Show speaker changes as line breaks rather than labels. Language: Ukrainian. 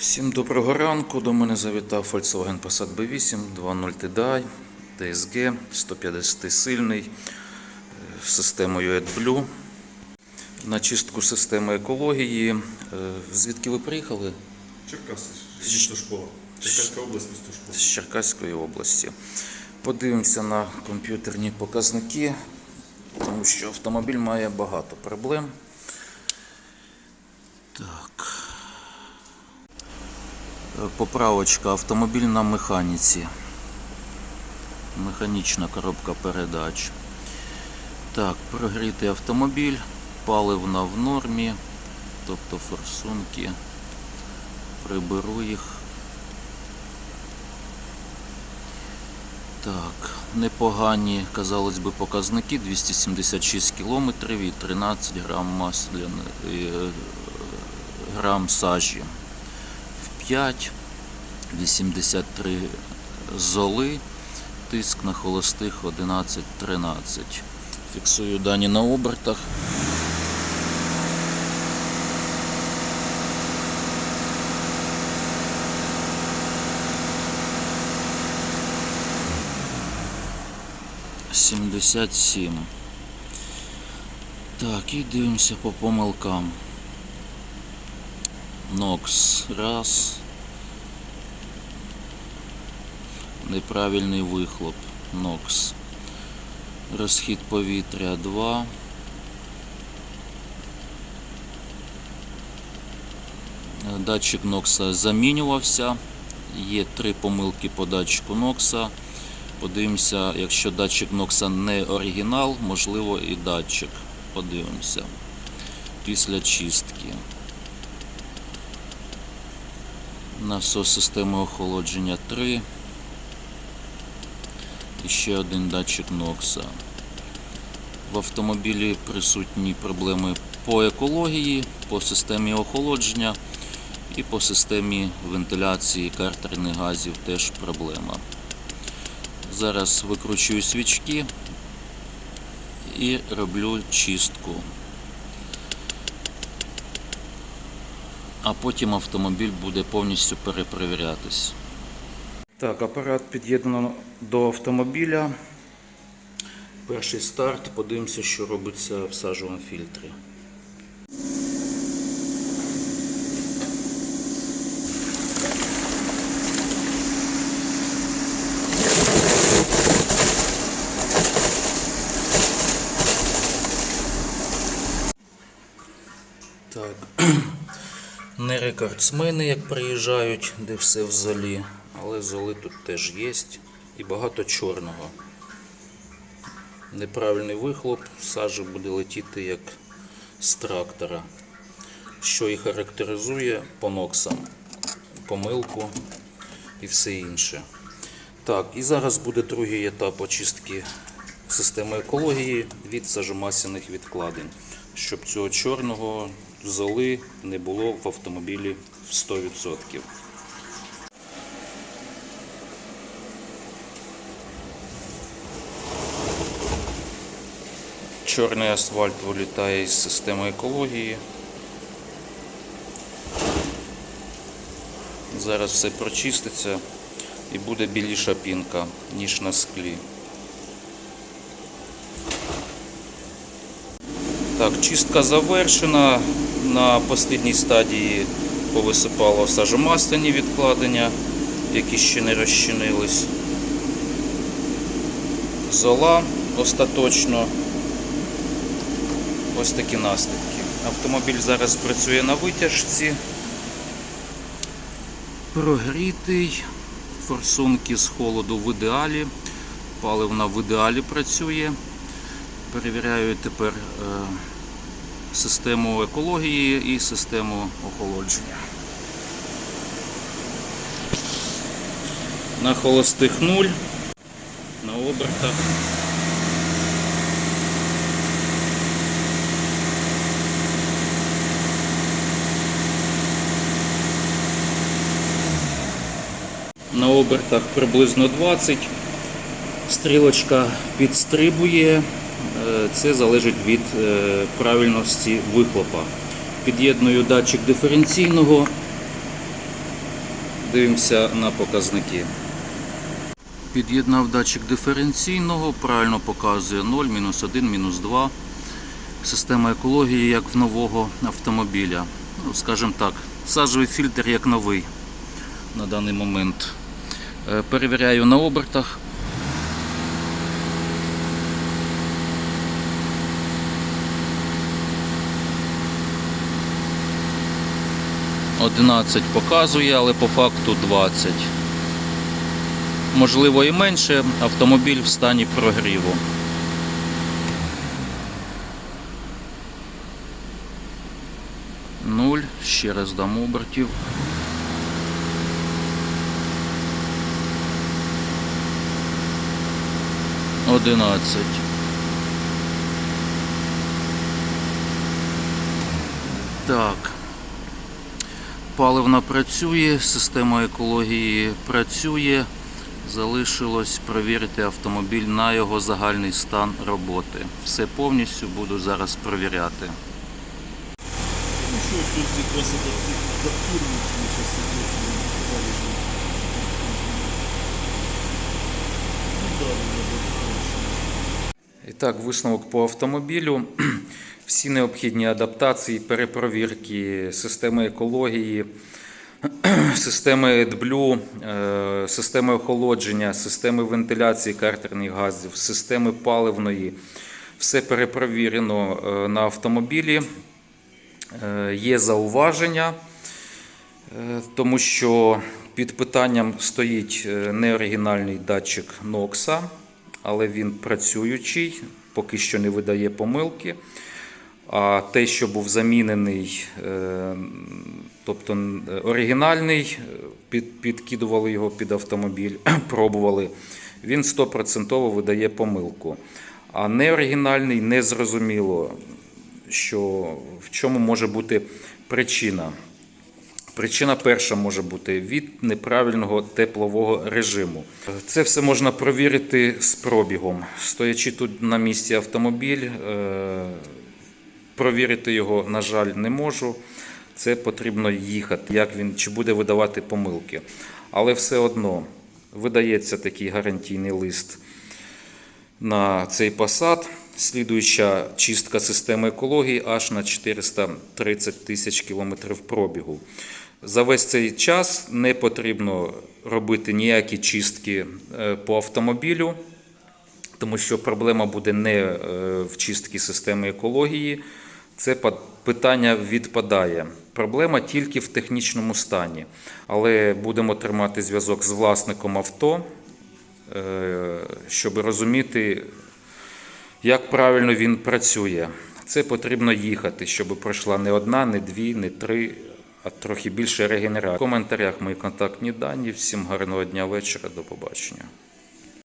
Всім доброго ранку. До мене завітав Volkswagen Passat B8 2.0 TDI, DSG, 150 сильний, з системою AdBlue. На чистку системи екології. Е, Звідки ви приїхали?
Черкаси, місто школа. Черкаська область, місто школа.
З Черкаської області. Подивимося на комп'ютерні показники, тому що автомобіль має багато проблем. Так. Поправочка автомобіль на механіці. Механічна коробка передач. Так, прогрітий автомобіль, паливна в нормі, тобто форсунки. Приберу їх. Так, непогані, казалось би, показники 276 кілометрів і 13 грам масляни, е, грам сажі 5, 83 золи, тиск на холостих 11-13. Фіксую дані на обертах. Сімдесят сім. Так, і дивимося по помилкам. Нокс раз. Неправильний вихлоп. Нокс. Розхід повітря 2. Датчик Нокса замінювався. Є три помилки по датчику Нокса. Подивимося, якщо датчик Нокса не оригінал, можливо і датчик. Подивимося. Після чистки. Насос системи охолодження 3. І ще один датчик Нокса. В автомобілі присутні проблеми по екології, по системі охолодження і по системі вентиляції картерних газів теж проблема. Зараз викручую свічки і роблю чистку. А потім автомобіль буде повністю перепровірятись. Так, апарат під'єднано до автомобіля. Перший старт. Подивимося, що робиться в сажовому фільтрі. Так. Не рекордсмени, як приїжджають, де все в золі, але золи тут теж є і багато чорного. Неправильний вихлоп, сажа буде летіти як з трактора, що і характеризує по ноксам, помилку і все інше. Так, і зараз буде другий етап очистки системи екології від сажомасляних відкладень, щоб цього чорного золи не було в автомобілі в 100%. Чорний асфальт вилітає із системи екології. Зараз все прочиститься і буде біліша пінка, ніж на склі. Так, чистка завершена. На останній стадії повисипало сажомасляні відкладення, які ще не розчинились. Зола остаточно. Ось такі наслідки. Автомобіль зараз працює на витяжці. Прогрітий. Форсунки з холоду в ідеалі. Паливна в ідеалі працює. Перевіряю тепер е, систему екології і систему охолодження. На холостих нуль, на обертах. На обертах приблизно 20. Стрілочка підстрибує. Е, Це залежить від е, правильності вихлопа. Під'єдную датчик диференційного Дивимося на показники. Під'єднав датчик диференційного, правильно показує 0, мінус 1, мінус 2. Система екології як в нового автомобіля. Ну, скажімо так, сажовий фільтр як новий на даний момент. Е, Перевіряю на обертах. Одинадцять показує, але по факту 20. Можливо і менше. Автомобіль в стані прогріву. Нуль. Ще раз дам обертів. Одинадцять. Так. Паливна працює, система екології працює. Залишилось перевірити автомобіль на його загальний стан роботи. Все повністю буду зараз перевіряти.
Ну що тут
так, висновок по автомобілю. Всі необхідні адаптації, перепровірки, системи екології, системи AdBlue, е, системи охолодження, системи вентиляції картерних газів, системи паливної. Все перепровірено е, на автомобілі. Е, Є зауваження, тому що під питанням стоїть неоригінальний датчик NOx, але він працюючий, поки що не видає помилки. А те, що був замінений, е, тобто оригінальний, е, під, підкидували його під автомобіль, пробували, він 100% видає помилку. А неоригінальний незрозуміло, що в чому може бути причина. Причина перша може бути від неправильного теплового режиму. Це все можна провірити з пробігом. Стоячи тут на місці автомобіль, е, провірити його, на жаль, не можу. Це потрібно їхати, як він чи буде видавати помилки. Але все одно видається такий гарантійний лист на цей посад. Слідуюча чистка системи екології аж на 430 тисяч кілометрів пробігу. За весь цей час не потрібно робити ніякі чистки е, по автомобілю, тому що проблема буде не е, в чистці системи екології. Це питання відпадає. Проблема тільки в технічному стані. Але будемо тримати зв'язок з власником авто, е, щоб розуміти, як правильно він працює. Це потрібно їхати, щоб пройшла не одна, не дві, не три, а трохи більше регенерації. В коментарях мої контактні дані. Всім гарного дня вечора. До побачення.